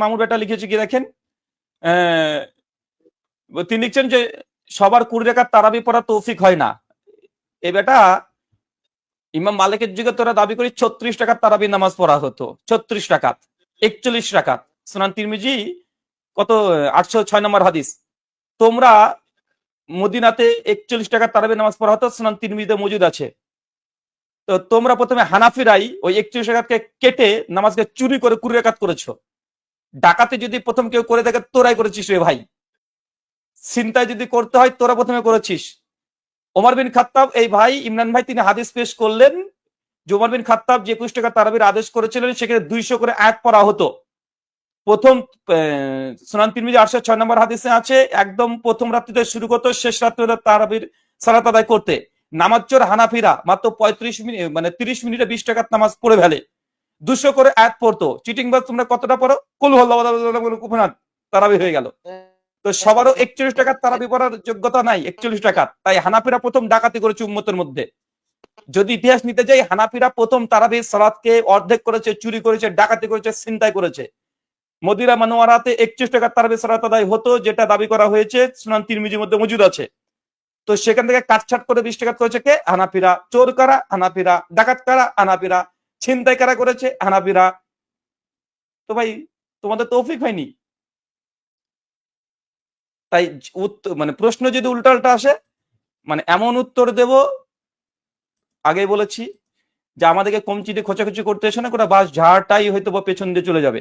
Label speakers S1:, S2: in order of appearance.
S1: মামুর বেটা লিখেছে কি দেখেন তিনি লিখছেন যে, সবার কুড়ি রেখার তারাবি পড়া তৌফিক হয় না। এ বেটা, ইমাম মালিকের যুগে তোরা দাবি করি ছত্রিশ টাকার তারাবি নামাজ পড়া হতো। ছত্রিশ টাকাত একচল্লিশ টাকাত সুনান তিরমিজি, কত, আটশো ছয় নম্বর হাদিস। তোমরা মদিনাতে একচল্লিশ টাকার তারাবি নামাজ পড়া হতো, সুনান তিরমিজিতে মজুদ আছে। তো তোমরা প্রথমে হানাফিরাই ওই একচল্লিশ টাকাকে কেটে নামাজকে চুরি করে কুড়ি রেখাত করেছ। ডাকাতে যদি প্রথম কেউ করে থাকে, তোরাই করেছিস রে ভাই। চিন্তায় যদি করতে হয়, তোরা প্রথমে করেছিস। ওমর বিন খাত্তাব, এই ভাই, ইমরান ভাই, তিনি হাদিস পেশ করলেন যে ওমর বিন খাত্তাব যে একুশ টাকা তারাবির আদেশ করেছিলেন, সেখানে দুইশো করে এক পড়া হতো। প্রথম সুনান তিরমিজি আটশো ছয় নম্বর হাদিসে আছে, একদম প্রথম রাত্রিতে শুরু করতো, শেষ রাত্রিতে তারাবির সালাত আদায় করতে। নামাজ চোর হানাফিরা মাত্র পঁয়ত্রিশ মিনিট মানে তিরিশ মিনিটে বিশ টাকার নামাজ পড়ে ফেলে। দুশো করে এক পড়তো। চিটিং বাস তোমরা কতটা পড়ো? কুল তারাবি হয়ে গেল। তো সবারও একচল্লিশ টাকার তারাবি পড়ার যোগ্যতা নাই, একচল্লিশ টাকা। তাই হানাফিরা প্রথম ডাকাতি করেছে উম্মতের মধ্যে। যদি ইতিহাস নিতে যাই, হানাফিরা প্রথম তারাবি সালাদকে অর্ধেক করেছে, চুরি করেছে, ডাকাতি করেছে, ছিনতাই করেছে। মদিরা মানোয়ারাতে একচল্লিশ টাকার তারাবি সালাত আদায় হতো, যেটা দাবি করা হয়েছে, সুনান তিরমিজির মধ্যে মজুদ আছে। তো সেখান থেকে কাটছাট করে বিশ টাকা করেছে কে? হানাফিরা চোর কারা? হানাফিরা ডাকাত কারা? হানাফিরা ছিনতাই কারা করেছে? হানাফিরা। তো ভাই, তোমাদের তৌফিক হয়নি? তাই মানে প্রশ্ন যদি উল্টাল্টা আসে মানে এমন উত্তর দেব আগে বলেছি, যে আমাদেরকে কমচিতে খোঁচাখুচি করতে এসে না, গোটা বাস ঝাড়টাই হয়তো বা পেছন দিয়ে চলে যাবে।